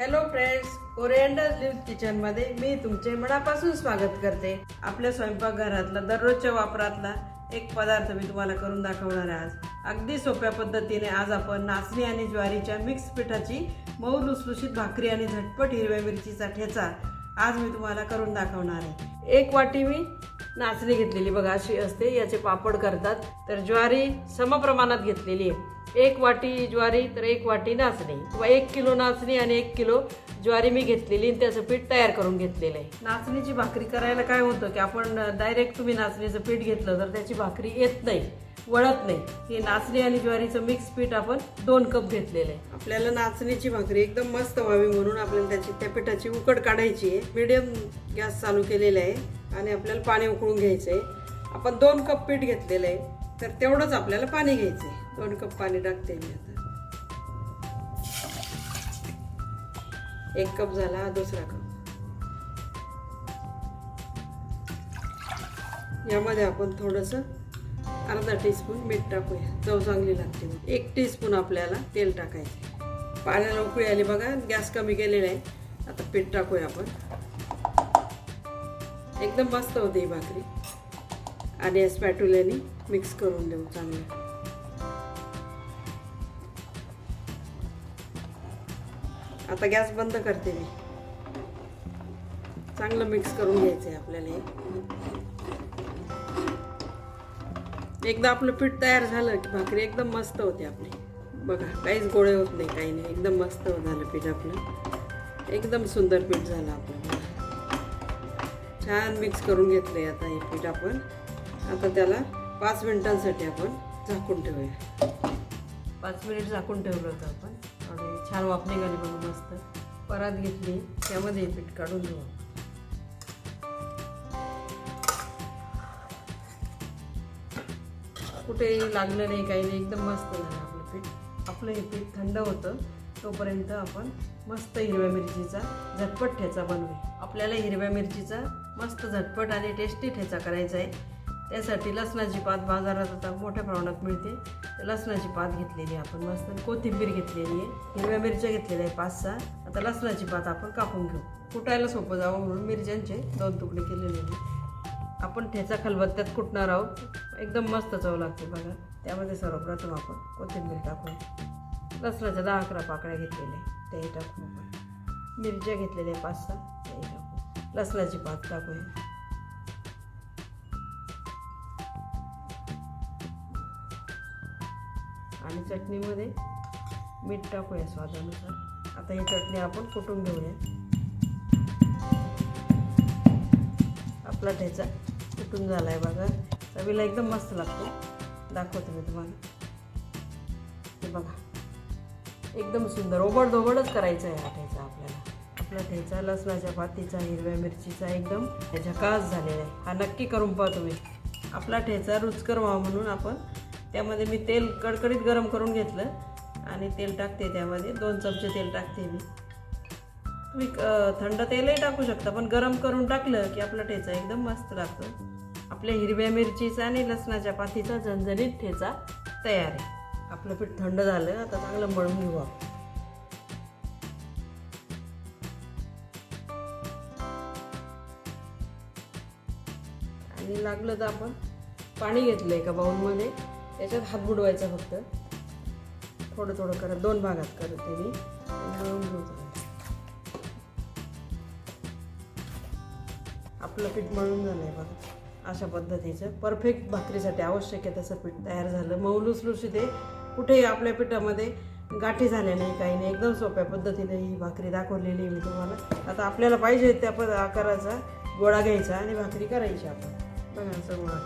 Hello friends ओरिएंडल leave किचनमध्ये मी तुमचे मनापासून स्वागत करते. आपल्या स्वयंपाकघरातला दररोजच्या वापरातला एक पदार्थ मी तुम्हाला करून दाखवणार आहे आज. अगदी सोप्या पद्धतीने आज आपण नाचणी आणि ज्वारीच्या मिक्स पिठाची मऊ लुसलुशीत भाकरी आणि झटपट हिरव्या मिरचीचा ठेचा आज मी तुम्हाला करून दाखवणार आहे. एक वाटी मी नाचणी घेतलेली बघा अशी असते. याचे पापड करतात. तर ज्वारी समप्रमाणात घेतलेली आहे. एक वाटी ज्वारी तर एक वाटी नाचणी. किंवा एक किलो नाचणी आणि एक किलो ज्वारी मी घेतलेली आणि त्याचं पीठ तयार करून घेतलेलं आहे. नाचणीची भाकरी करायला काय होतं की आपण डायरेक्ट तुम्ही नाचणीचं पीठ घेतलं तर त्याची भाकरी येत नाही वळत नाही. ही नाचणी आणि ज्वारीचं मिक्स पीठ आपण दोन कप घेतलेलं आहे. आपल्याला नाचणीची भाकरी एकदम मस्त व्हावी म्हणून आपल्याला त्याची त्या पिठाची उकड काढायची आहे. मिडियम गॅस चालू केलेला आहे आणि आपल्याला पाणी उकळून घ्यायचं आहे. आपण दोन कप पीठ घेतलेलं आहे. तर तेवढंच आपल्याला पाणी घ्यायचं आहे दोन कप पाणी टाकते मी आता. एक कप झाला हा दुसरा कप. यामध्ये आपण थोडंसं अर्धा टीस्पून मीठ टाकूया. चव चांगली लागते एक टीस्पून आपल्याला तेल टाकायचं पाण्याला उकळी आली बघा गॅस कमी केलेला आहे. आता पीठ टाकूया आपण. एकदम मस्त होते ही भाकरी. आणि या स्पॅटुल्याने मिक्स करून देऊ चांगलं. आता गॅस बंद करते मी. चांगलं मिक्स करून घ्यायचं आहे आपल्याला हे. एकदा आपलं पीठ तयार झालं की भाकरी एकदम मस्त होते आपली. बघा काहीच गोळे होत नाही काही नाही. एकदम मस्त झालं पीठ आपलं. एकदम सुंदर पीठ झालं आपलं. छान मिक्स करून घेतलंय आता हे पीठ आपण. आता त्याला पाच मिनिटांसाठी आपण झाकून ठेवूया. पाच मिनिट झाकून ठेवलं होतं आपण. आणि छान वाफ निघाली बघू मस्त. परात घेतली. त्यामध्ये पीठ काढून घेऊ कुठेही लागलं नाही काही नाही एकदम मस्त झालं आपलं पीठ. आपलं हे पीठ थंड होतं. तोपर्यंत आपण मस्त हिरव्या मिरचीचा झटपट ठेचा बनवूया. आपल्याला हिरव्या मिरचीचा मस्त झटपट आणि टेस्टी ठेचा करायचा आहे. त्यासाठी लसणाची पात बाजारात आता मोठ्या प्रमाणात मिळते. तर लसणाची पात घेतलेली आहे आपण मस्त. कोथिंबीर घेतलेली आहे. हिरव्या मिरच्या घेतलेल्या आहे पाच सहा आता लसणाची पात आपण कापून घेऊ. कुटायला सोपं जावं म्हणून मिरच्यांचे दोन तुकडे केलेले आहे आपण ठेचा खलबत्त्यात कुटणार आहोत. एकदम मस्त चव लागते बघा. त्यामध्ये सर्वप्रथम आपण कोथिंबीर टाकून लसणाच्या दहा अकरा पाकळ्या घेतलेल्या आहे तेही टाकू आपण मिरच्या घेतलेल्या आहे पाच सहा त्याही टाकू लसणाची पात टाकूया. आणि चटणीमध्ये मीठ टाकूया स्वादानुसार. आता ही चटणी आपण कुटून घेऊया. आपला ठेचा कुटून झाला आहे बघा. चवीला एकदम मस्त लागतो. दाखवते मी तुम्हाला. हे बघा. एकदम सुंदर ओबड धोबडच करायचं आहे हा ठेचा आपल्याला. आपला ठेचा लसणाच्या पातीचा हिरव्या मिरचीचा एकदम झकास झालेला आहे. हा नक्की करून पाहतो तुम्ही. आपला ठेचा रुचकर व्हावा म्हणून आपण त्यामध्ये मी तेल कडकडीत गरम करून घेतलं आणि तेल टाकते त्यामध्ये. दोन चमचे तेल टाकते मी. तुम्ही थंड तेलही टाकू शकता पण गरम करून टाकलं की आपला ठेचा एकदम मस्त लागतो. आपल्या हिरव्या मिरचीचा आणि लसणाच्या पातीचा झणझणीत ठेचा तयार आहे. आपलं पीठ थंड झालं आता चांगलं मळून घेऊ आपण. आणि लागलं तर आपण पाणी घेतलं एका बाऊलमध्ये त्याच्यात हात बुडवायचा फक्त. थोडं थोडं करत दोन भागात करते मी घेऊ आपलं पीठ मळून झालं आहे बघा. अशा पद्धतीचं. परफेक्ट भाकरीसाठी आवश्यक आहे तसं पीठ तयार झालं. मऊ लुसलुशी आहे. कुठेही आपल्या पिठामध्ये गाठी झाल्या नाही काही नाही. एकदम सोप्या पद्धतीने ही भाकरी दाखवलेली आहे मी तुम्हाला. आता आपल्याला पाहिजे त्या पद आकाराचा गोळा घ्यायचा आणि भाकरी करायची आपण. बघा असं गोळा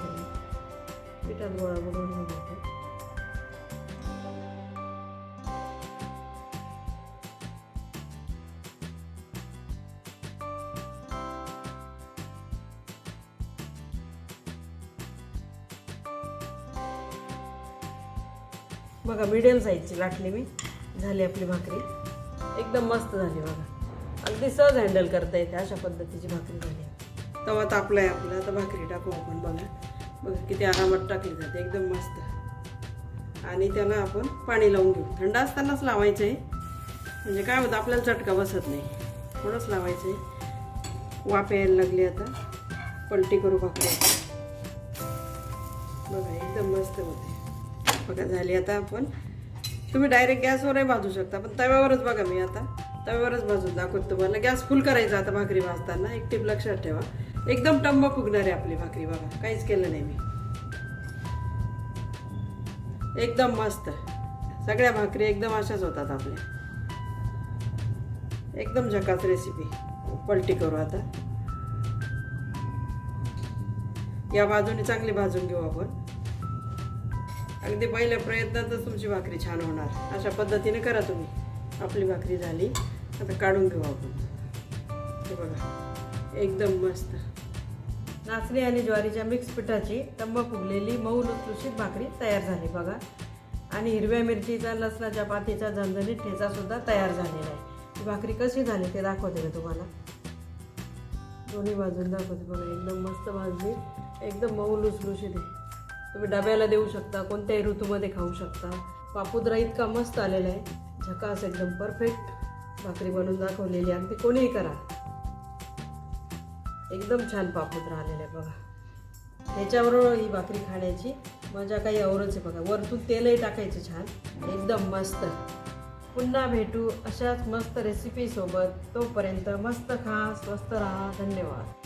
पिठात गोळा बनवून बघा मीडियम साईजची लाटली मी. झाली आपली भाकरी. एकदम मस्त झाली बघा. अगदी सहज हँडल करता येते अशा पद्धतीची भाकरी झाली. तवा तापला आहे आपला तर भाकरी टाकू आपण बघा. बघा किती आरामात टाकली जाते एकदम मस्त. आणि त्याला आपण पाणी लावून घेऊ. थंड असतानाच लावायचं आहे म्हणजे काय होतं आपल्याला चटका बसत नाही. थोडंच लावायचं आहे वाफ यायला लागली आता. पलटी करू भाकरी बघा एकदम मस्त होते. बघा झाली आता आपण. तुम्ही डायरेक्ट गॅसवरही भाजू शकता पण तव्यावरच बघा मी आता. तव्यावरच भाजून दाखवतो तुम्हाला. गॅस फुल करायचा आता भाकरी भाजताना. एक टीप लक्षात ठेवा. एकदम टंब फुगणार आहे आपली भाकरी बघा. काहीच केलं नाही मी. एकदम मस्त. सगळ्या भाकरी एकदम अशाच होतात आपल्या. एकदम झकास रेसिपी पलटी करू आता. या बाजूने चांगली भाजून घेऊ आपण. अगदी पहिल्या प्रयत्नातच तुमची भाकरी छान होणार. अशा पद्धतीने करा तुम्ही. आपली भाकरी झाली. आता काढून घेऊ आपण. हे बघा. एकदम मस्त. नाचणी आणि ज्वारीच्या मिक्स पिठाची तंब फुगलेली मऊ लुसलुशीत भाकरी तयार झाली बघा. आणि हिरव्या मिरचीचा लसणाच्या पातीचा झणझणीत ठेचासुद्धा तयार झालेला आहे. ही भाकरी कशी झाली ते दाखवते मी तुम्हाला? दोन्ही बाजून दाखवते बघा एकदम मस्त भाजली. एकदम मऊ लुसलुशीत आहे. तुम्ही डब्याला देऊ शकता कोणत्याही ऋतूमध्ये खाऊ शकता. पापुद्रा इतका मस्त आलेला आहे. झकास एकदम परफेक्ट भाकरी बनवून दाखवलेली आणि ती कोणीही करा. एकदम छान पापुद्रा राहिलेलं आहे बघा. त्याच्याबरोबर ही भाकरी खाण्याची मजा काही औरच आहे बघा. वरतून तेलही टाकायचं छान. एकदम मस्त. पुन्हा भेटू अशाच मस्त रेसिपीसोबत तोपर्यंत मस्त खा स्वस्त राहा. धन्यवाद.